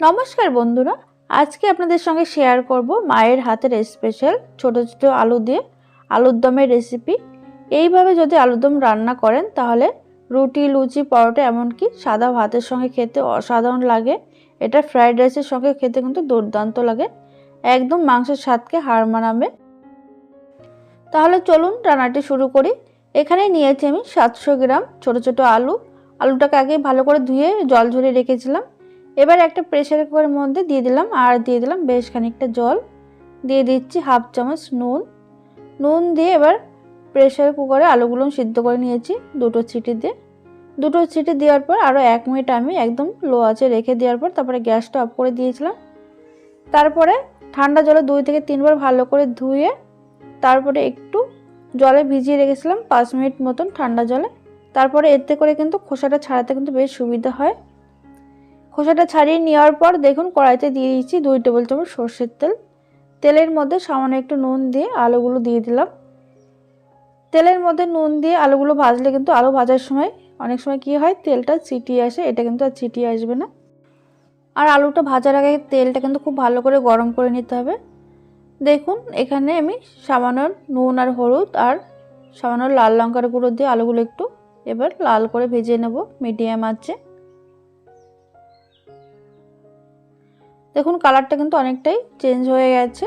নমস্কার বন্ধুরা, আজকে আপনাদের সঙ্গে শেয়ার করব মায়ের হাতের স্পেশাল ছোট ছোট আলু দিয়ে আলুর দমের রেসিপি এইভাবে যদি আলুর দম রান্না করেন, তাহলে রুটি, লুচি, পরোটা, এমনকি সাদা ভাতের সঙ্গে খেতে অসাধারণ লাগে। এটা ফ্রাইড রাইসের সঙ্গে খেতে কিন্তু দুর্দান্ত লাগে। একদম মাংসের স্বাদকে হার মানাবে। তাহলে চলুন রান্নাটি শুরু করি। এখানে নিয়েছি আমি সাতশো গ্রাম ছোট ছোট আলু। আলুটাকে আগে ভালো করে ধুয়ে জল ঝরিয়ে রেখেছিলাম। এবার একটা প্রেশার কুকারের মধ্যে দিয়ে দিলাম, আর দিয়ে দিলাম বেশ খানিকটা জল। দিয়ে দিচ্ছি হাফ চামচ নুন। নুন দিয়ে এবার প্রেশার কুকারে আলুগুলো সিদ্ধ করে নিয়েছি দুটো চিটি দিয়ে। দুটো চিটি দেওয়ার পর আরও এক মিনিট আমি একদম লো আছে রেখে দেওয়ার পর তারপরে গ্যাসটা অফ করে দিয়েছিলাম। তারপরে ঠান্ডা জলে দুই থেকে তিনবার ভালো করে ধুয়ে তারপরে একটু জলে ভিজিয়ে রেখেছিলাম পাঁচ মিনিট মতন ঠান্ডা জলে। তারপরে এতে করে কিন্তু খোসাটা ছাড়াতে কিন্তু বেশ সুবিধা হয়। খোসাটা ছাড়িয়ে নেওয়ার পর দেখুন কড়াইতে দিয়ে দিচ্ছি দুই টেবিল চামচ সর্ষের তেল। তেলের মধ্যে সামান্য একটু নুন দিয়ে আলুগুলো দিয়ে দিলাম। তেলের মধ্যে নুন দিয়ে আলুগুলো ভাজলে কিন্তু আলু ভাজার সময়, অনেক সময় কি হয়, তেলটা চিটিয়ে আসে, এটা কিন্তু আর চিটিয়ে আসবে না। আর আলুটা ভাজার আগে তেলটা কিন্তু খুব ভালো করে গরম করে নিতে হবে। দেখুন, এখানে আমি সামান্য নুন আর হলুদ আর সামান্য লাল লঙ্কার গুঁড়ো দিয়ে আলুগুলো একটু এবার লাল করে ভেজে নেব মিডিয়াম আছে দেখুন কালারটা কিন্তু অনেকটাই চেঞ্জ হয়ে গেছে।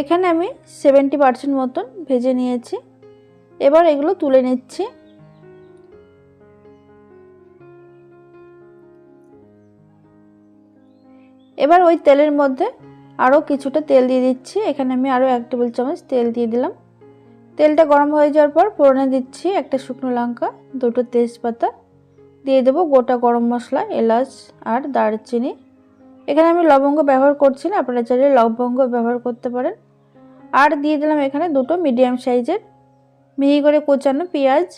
এখানে আমি সেভেন্টি পার্সেন্ট মতন ভেজে নিয়েছি। এবার এগুলো তুলে নিচ্ছি। এবার ওই তেলের মধ্যে আরও কিছুটা তেল দিয়ে দিচ্ছি। এখানে আমি আরও এক টেবিল চামচ তেল দিয়ে দিলাম। তেলটা গরম হয়ে যাওয়ার পর ফোড়নে দিচ্ছি একটা শুকনো লঙ্কা, দুটো তেজপাতা। দিয়ে দেবো গোটা গরম মশলা, এলাচ আর দারচিনি। এখানে আমি লবঙ্গ ব্যবহার করছি না, আপনারা চাইলে লবঙ্গ ব্যবহার করতে পারেন। আর দিয়ে দিলাম এখানে দুটো মিডিয়াম সাইজের, মিহি করে কোচানো পেঁয়াজ।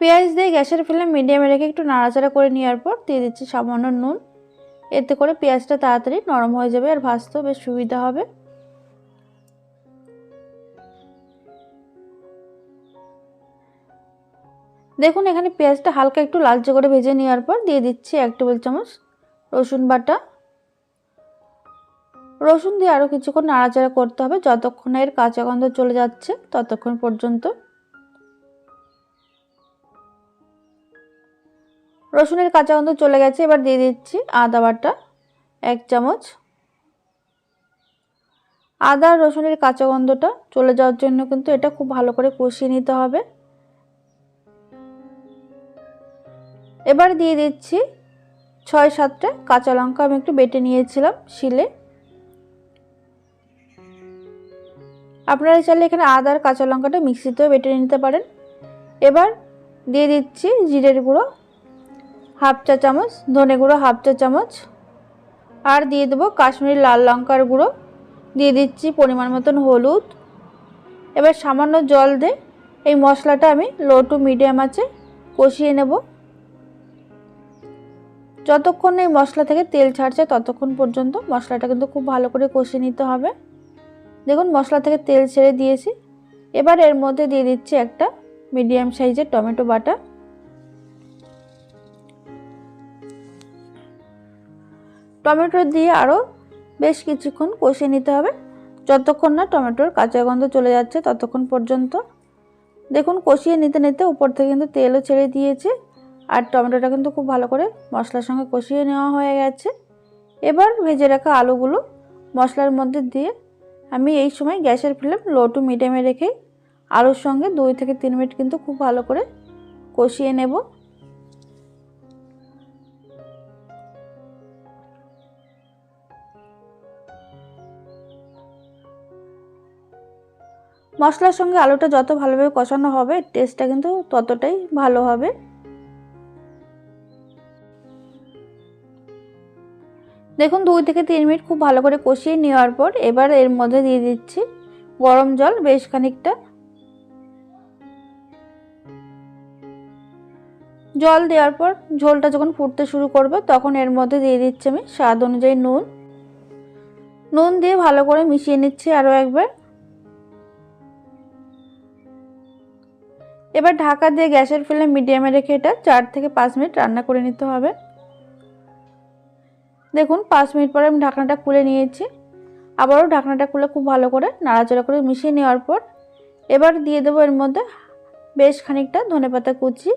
পেঁয়াজ দিয়ে গ্যাসের ফ্লেম মিডিয়ামে রেখে একটু নাড়াচাড়া করে নেওয়ার পর দিয়ে দিচ্ছি সামান্য নুন। এতে করে পেঁয়াজটা তাড়াতাড়ি নরম হয়ে যাবে আর ভাজতেও বেশ সুবিধা হবে। দেখুন, এখানে পেঁয়াজটা হালকা একটু লালচে করে ভেজে নেওয়ার পর দিয়ে দিচ্ছি এক টেবিল চামচ রসুন বাটা। রসুন দিয়ে আরও কিছুক্ষণ নাড়াচাড়া করতে হবে যতক্ষণ এর কাঁচা গন্ধ চলে যাচ্ছে ততক্ষণ পর্যন্ত। রসুনের কাঁচা গন্ধ চলে গেছে, এবার দিয়ে দিচ্ছি আদা বাটা এক চামচ। আদা রসুনের কাঁচা গন্ধটা চলে যাওয়ার জন্য কিন্তু এটা খুব ভালো করে কষিয়ে নিতে হবে। এবার দিয়ে দিচ্ছি ছয় সাতটা কাঁচা লঙ্কা আমি একটু বেটে নিয়েছিলাম শিলে। আপনারা চাইলে এখানে আদার কাঁচা লঙ্কাটা মিক্সিতেও বেটে নিতে পারেন। এবার দিয়ে দিচ্ছি জিরের গুঁড়ো, হাফ চা চামচ, ধনে গুঁড়ো, হাফ চা চামচ। আর দিয়ে দেবো কাশ্মীরি লাল লঙ্কার গুঁড়ো। দিয়ে দিচ্ছি পরিমাণ মতন হলুদ। এবার সামান্য জল দিয়ে এই মশলাটা আমি লো টু মিডিয়াম আছে কষিয়ে নেব। যতক্ষণ এই মশলা থেকে তেল ছাড়ছে ততক্ষণ পর্যন্ত মশলাটা কিন্তু খুব ভালো করে কষিয়ে নিতে হবে। দেখুন, মশলা থেকে তেল ছেড়ে দিয়েছি। এবার এর মধ্যে দিয়ে দিচ্ছি একটা মিডিয়াম সাইজের টমেটো বাটা। টমেটো দিয়ে আরও বেশ কিছুক্ষণ কষিয়ে নিতে হবে। যতক্ষণ না টমেটোর কাঁচা গন্ধ চলে যাচ্ছে ততক্ষণ পর্যন্ত। দেখুন, কষিয়ে নিতে নিতে উপর থেকে কিন্তু তেলও ছেড়ে দিয়েছে। আর টমেটোটা কিন্তু খুব ভালো করে মশলার সঙ্গে কষিয়ে নেওয়া হয়ে গেছে। এবার ভেজে রাখা আলুগুলো মশলার মধ্যে দিয়ে আমি এই সময় গ্যাসের ফ্লেম লো টু মিডিয়ামে রেখে আলুর সঙ্গে দুই থেকে তিন মিনিট কিন্তু খুব ভালো করে কষিয়ে নেব। মশলার সঙ্গে আলুটা যত ভালোভাবে কষানো হবে টেস্টটা কিন্তু ততটাই ভালো হবে। দেখুন, দুই থেকে তিন মিনিট খুব ভালো করে কষিয়ে নেওয়ার পর এবার এর মধ্যে দিয়ে দিচ্ছি গরম জল বেশ খানিকটা। জল দেওয়ার পর ঝোলটা যখন ফুটতে শুরু করবে, তখন এর মধ্যে দিয়ে দিচ্ছি আমি স্বাদ অনুযায়ী নুন। নুন দিয়ে ভালো করে মিশিয়ে নিচ্ছি আরও একবার। এবার ঢাকা দিয়ে গ্যাসের ফ্লেম মিডিয়ামে রেখে এটা চার থেকে পাঁচ মিনিট রান্না করে নিতে হবে। দেখুন, পাঁচ মিনিট পরে আমি ঢাকনাটা খুলে নিয়েছি। আবারও ঢাকনাটা খুলে খুব ভালো করে নাড়াচাড়া করে মিশিয়ে নেওয়ার পর এবার দিয়ে দেবো এর মধ্যে বেশ খানিকটা ধনেপাতা কুচি।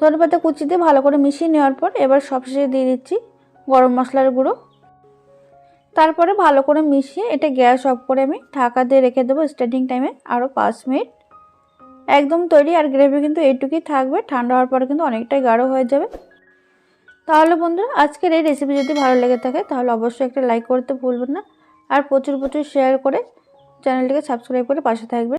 ধনেপাতা কুচি দিয়ে ভালো করে মিশিয়ে নেওয়ার পর এবার সবশেষে দিয়ে দিচ্ছি গরম মশলার গুঁড়ো। তারপরে ভালো করে মিশিয়ে এটা গ্যাস অফ করে আমি ঢাকা দিয়ে রেখে দেবো স্টার্টিং টাইমে আরও পাঁচ মিনিট। একদম তৈরি আর গ্রেভি কিন্তু এইটুকুই থাকবে। ঠান্ডা হওয়ার পর কিন্তু অনেকটাই গাঢ় হয়ে যাবে। তাহলে বন্ধুরা, আজকের এই রেসিপি যদি ভালো লেগে থাকে, তাহলে অবশ্যই একটা লাইক করতে ভুলবেন না। আর প্রচুর প্রচুর শেয়ার করে চ্যানেলটিকে সাবস্ক্রাইব করে পাশে থাকবেন।